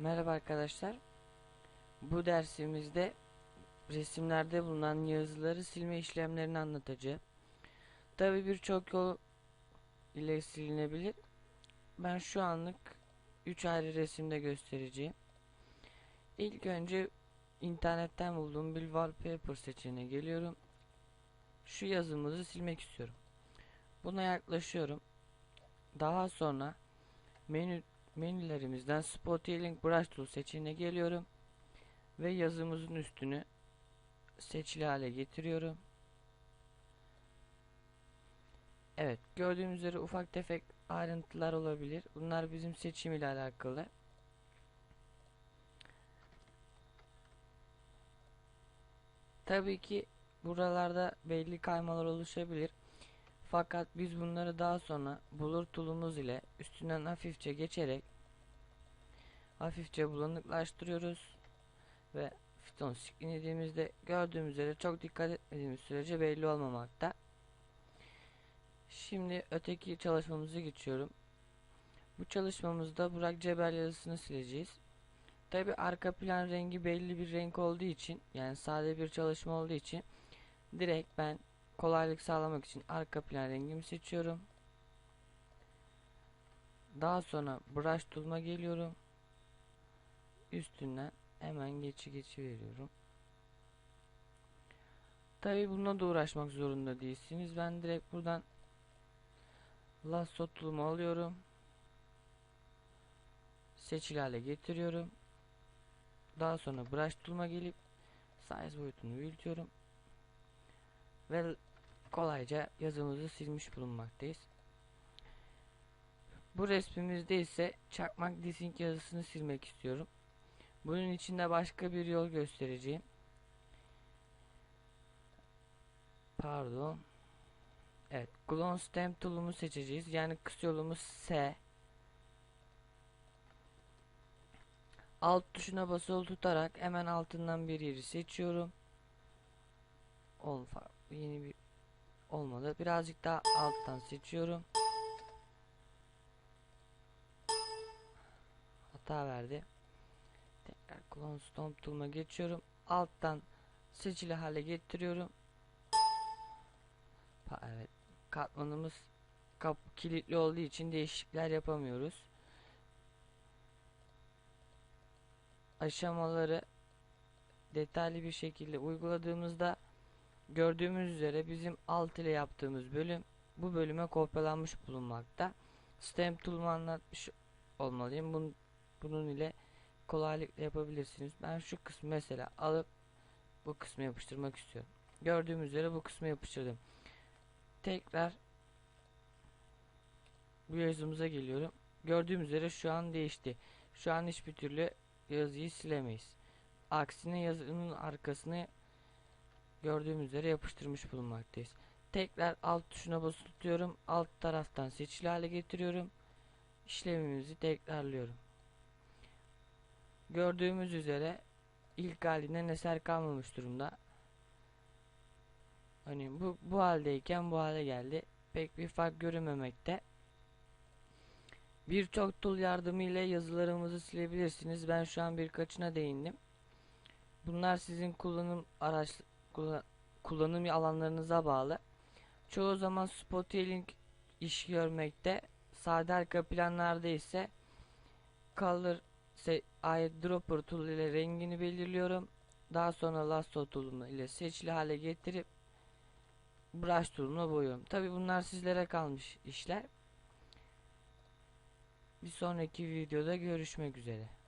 Merhaba arkadaşlar. Bu dersimizde resimlerde bulunan yazıları silme işlemlerini anlatacağım. Tabi birçok yol ile silinebilir. Ben şu anlık 3 ayrı resimde göstereceğim. İlk önce internetten bulduğum bir wallpaper seçeneğine geliyorum. Şu yazımızı silmek istiyorum. Buna yaklaşıyorum. Daha sonra menü menülerimizden Spot Healing Brush Tool seçeneğine geliyorum ve yazımızın üstünü seçili hale getiriyorum. Evet, gördüğünüz üzere ufak tefek ayrıntılar olabilir. Bunlar bizim seçim ile alakalı. Tabii ki buralarda belli kaymalar oluşabilir. Fakat biz bunları daha sonra bulur tulumuz ile üstünden hafifçe geçerek hafifçe bulanıklaştırıyoruz ve fiton siklediğimizde gördüğümüz üzere çok dikkat etmediğimiz sürece belli olmamakta. Şimdi öteki çalışmamızı geçiyorum. Bu çalışmamızda Burak Cebel yazısını sileceğiz. Tabi arka plan rengi belli bir renk olduğu için yani sade bir çalışma olduğu için direkt ben kolaylık sağlamak için arka plan rengimi seçiyorum. Daha sonra brush tool'uma geliyorum. Üstünden hemen geçi geçi veriyorum. Tabi bununla da uğraşmak zorunda değilsiniz. Ben direkt buradan lasso tool'umu alıyorum. Seçili hale getiriyorum. Daha sonra brush tool'uma gelip size boyutunu büyütüyorum. Ve kolayca yazımızı silmiş bulunmaktayız. Bu resmimizde ise çakmak desing yazısını silmek istiyorum. Bunun için de başka bir yol göstereceğim. Pardon. Evet, Clone Stamp tool'umu seçeceğiz. Yani kısa yolumuz S. Alt tuşuna basılı tutarak hemen altından bir yeri seçiyorum. Olfa yeni bir olmadı. Birazcık daha alttan seçiyorum. Hata verdi. Tekrar Clone Stomp tool'una geçiyorum. Alttan seçili hale getiriyorum. Evet. Katmanımız kap kilitli olduğu için değişiklikler yapamıyoruz. Aşamaları detaylı bir şekilde uyguladığımızda Gördüğümüz üzere bizim alt ile yaptığımız bölüm bu bölüme kopyalanmış bulunmakta. Stamp tool'umu anlatmış olmalıyım. Bunun, bunun ile kolaylıkla yapabilirsiniz. Ben şu kısmı mesela alıp bu kısmı yapıştırmak istiyorum. Gördüğümüz üzere bu kısmı yapıştırdım. Tekrar bu yazımıza geliyorum. Gördüğümüz üzere şu an değişti. Şu an hiçbir türlü yazıyı silemeyiz. Aksine yazının arkasını gördüğümüz üzere yapıştırmış bulunmaktayız. Tekrar alt tuşuna basılı tutuyorum. Alt taraftan seçili hale getiriyorum. İşlemimizi tekrarlıyorum. Gördüğümüz üzere ilk halinden eser kalmamış durumda. Hani bu, bu haldeyken bu hale geldi. Pek bir fark görünmemekte. Birçok tool yardımıyla yazılarımızı silebilirsiniz. Ben şu an birkaçına değindim. Bunlar sizin kullanım araç kullanım alanlarınıza bağlı. Çoğu zaman Spotiling iş görmekte. Sade arka planlarda ise Color Eyedropper tool ile rengini belirliyorum. Daha sonra Lasso tool'umu ile seçili hale getirip Brush tool'umla boyuyorum. Tabi bunlar sizlere kalmış işler. Bir sonraki videoda görüşmek üzere.